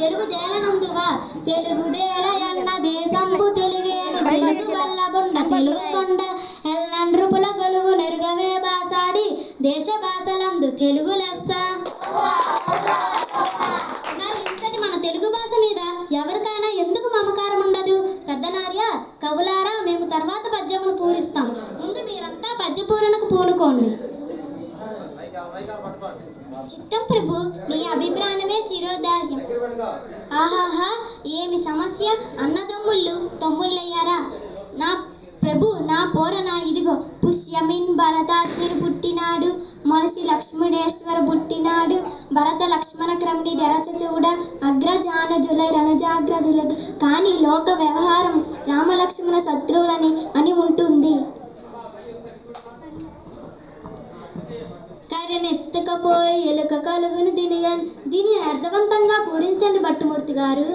తెలుగు తెలుగుదేల తెలుగు దేల ఎన్న దేశంబు తెలుగేను తెలుగు వల్లబుండ తెలుగు కొండ ఎల్లండ్రుపుల గొలుగు నెరుగవే బాసాడి. దేశ భాషలందు తెలుగు లెస్స. మరి ఇంతటి మన తెలుగు భాష మీద ఎవరికైనా ఎందుకు మమకారం ఉండదు పెద్దనార్య కవులారా మేము తర్వాత పద్యమును పూరిస్తాం. ముందు మీరంతా పద్య పూరణకు పూనుకోండి. చిత్తం ప్రభు మీ అభిప్రాయమే శిరోధార్యం. ఆహాహా ఏమి సమస్య? అన్నదమ్ముళ్ళు తమ్ముళ్ళయ్యారా? నా ప్రభు నా పోరన ఇదిగో పుష్యమిన్ భరతాత్మిని పుట్టినాడు మనసి లక్ష్మణేశ్వర పుట్టినాడు భరత లక్ష్మణ క్రమిని తెరచ చూడ అగ్రజానజులై రణజాగ్రజుల కానీ లోక వ్యవహారం రామలక్ష్మణ శత్రువులని అని ఉంటుంది కర్రెనెత్తకపోయి ఎలుక కలుగుని దినియన్ దీనిని అర్థవంతంగా పూరించండి భట్టుమూర్తి గారు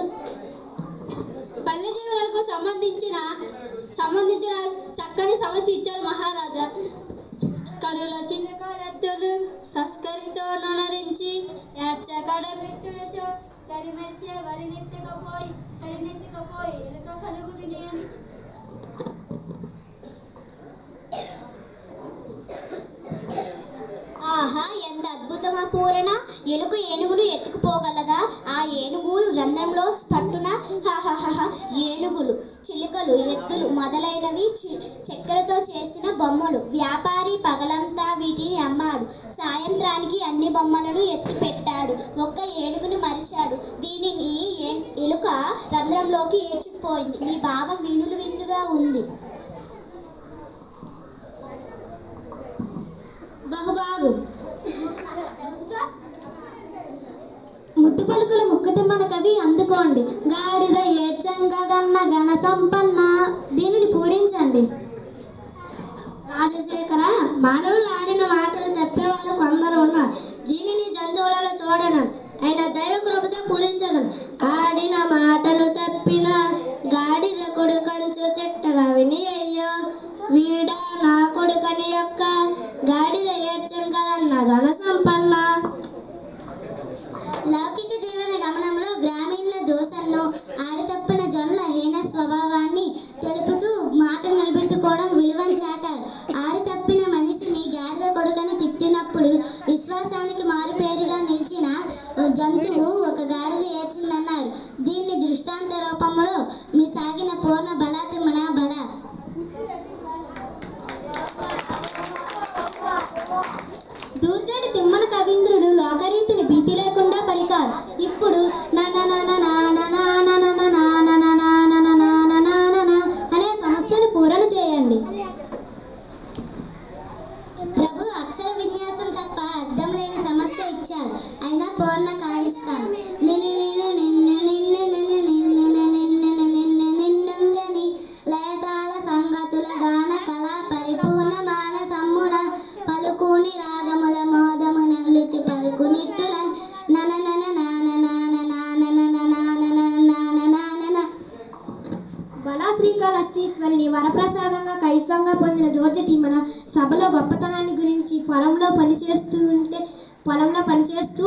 చిలుకలు మొదలైనవి చి- చెక్కలతో చేసిన బొమ్మలు. వ్యాపారి పగలంతా వీటిని అమ్మాడు. సాయంత్రానికి అన్ని బొమ్మలను ఎత్తిపెట్టాడు. ఒక్క ఏనుగుని మరిచాడు. దీనిని ఎలుక రంధ్రంలోకి ఏడ్చుకుపోయింది. మీ భావం వినులు విందుగా ఉంది. బహుబాబు కవి గాడిద గాడిద ఏడ్చంగదన్న ఘన సంపన్న దీనిని పూరించండి. రాజశేఖర మానవులు ఆడిన మాటలు తప్పేవారు కొందరు ఉన్నారు. దీనిని జంతువులలో చూడడం ఆయన దైవ కృపతో పూరించగలను ఆడిన మాటలు తప్పిన గాడిద కొడుకంచు తిట్టగా విని అయ్యో వీడా నా కొడుకని యొక్క గాడి చూడు గౌరవంగా పొందిన జోర్జటి మన సభలో గొప్పతనాన్ని గురించి పొలంలో పనిచేస్తూ ఉంటే పొలంలో పనిచేస్తూ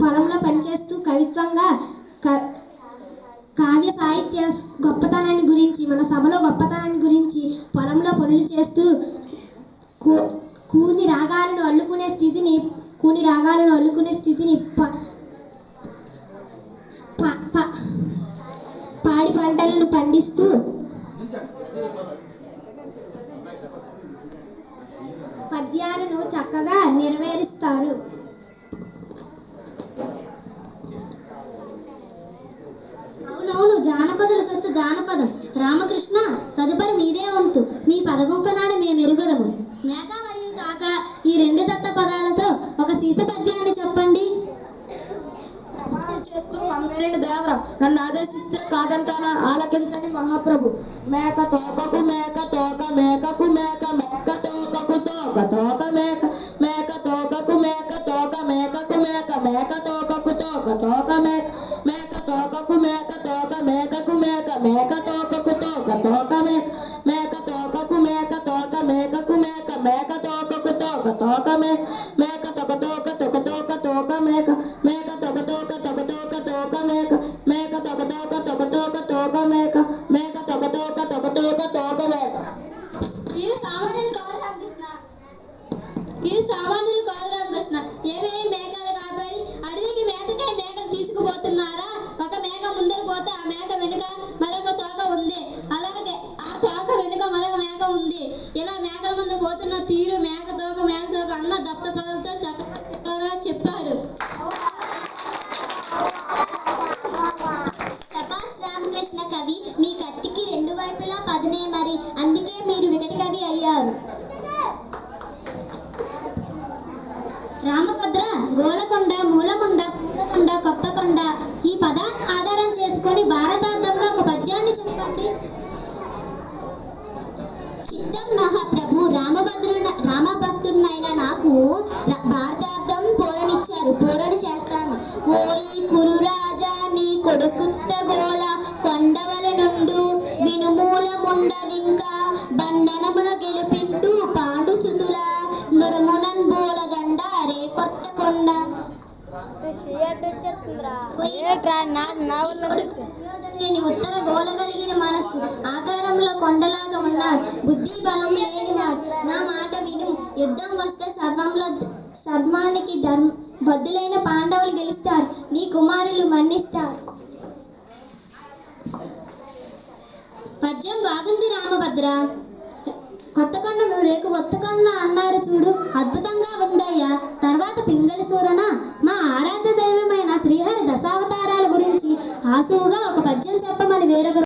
పొలంలో పనిచేస్తూ కవిత్వంగా కావ్య సాహిత్య గొప్పతనాన్ని గురించి మన సభలో గొప్పతనాన్ని గురించి పొలంలో పనులు చేస్తూ కూ- కూని రాగాలను అల్లుకునే స్థితిని కూని రాగాలను అల్లుకునే స్థితిని ప- పాడి పంటలను పండిస్తూ పద్యాలను చక్కగా నెరవేరుస్తారు. అవునవును జానపదుల సొత్తు జానపదం. రామకృష్ణ తదుపరి మీదే వంతు. మీ పదగుంపనాడు మేము ఎరుగదము. మేక మరియు కాక ఈ రెండు దత్త పదాలతో ఒక సీస పద్యాన్ని చెప్పండి. చేస్తూ కంప్లైంట్ దేవరా? నన్ను ఆదేశిస్తే కాదంటానా? ఆలకించని మహాప్రభు. మేక తోట meca, com meca, meca, toca, com toca, toca, meca, meca, toca, com meca, toca, meca, com meca, meca, toca, com toca, toca, meca, meca, toca, com meca, toca, meca, com meca, meca, toca, com toca, toca, meca, meca, toca, com meca, toca, meca, com meca, meca, తప్పకుండా ఈ పదాన్ని ఆధారం చేసుకొని భారతార్థంలో ఒక పద్యాన్ని చెప్పండి. చిత్తం మహాప్రభు రామభద్రు రామభక్తుడినైన నాకు భారతార్థం పూరణిచ్చారు పూరణ చేస్తాను. ఓయి కురు రాజా నీ కొడుకుత్త నేను ఉత్తర గోల కలిగిన మనస్సు ఆకారంలో కొండలాగా ఉన్నాడు. బుద్ధి బలం లేనివాడు. నా మాట విను. యుద్ధం వస్తే సర్వంలో సర్వానికి ధర్మ బద్దులైన పాండవులు గెలుస్తారు. నీ కుమారులు మన్నిస్తారు. పద్యం బాగుంది రామభద్ర. కొత్త కొండ రేకు అన్నారు చూడు అద్భుతంగా ఉందయ్యా. తర్వాత పింగళి సూరన మా ఆరాధ్య దైవమైన శ్రీహరి దశావతారాల గురించి ఆసువుగా ఒక పద్యం చెప్పమని వేరొకరు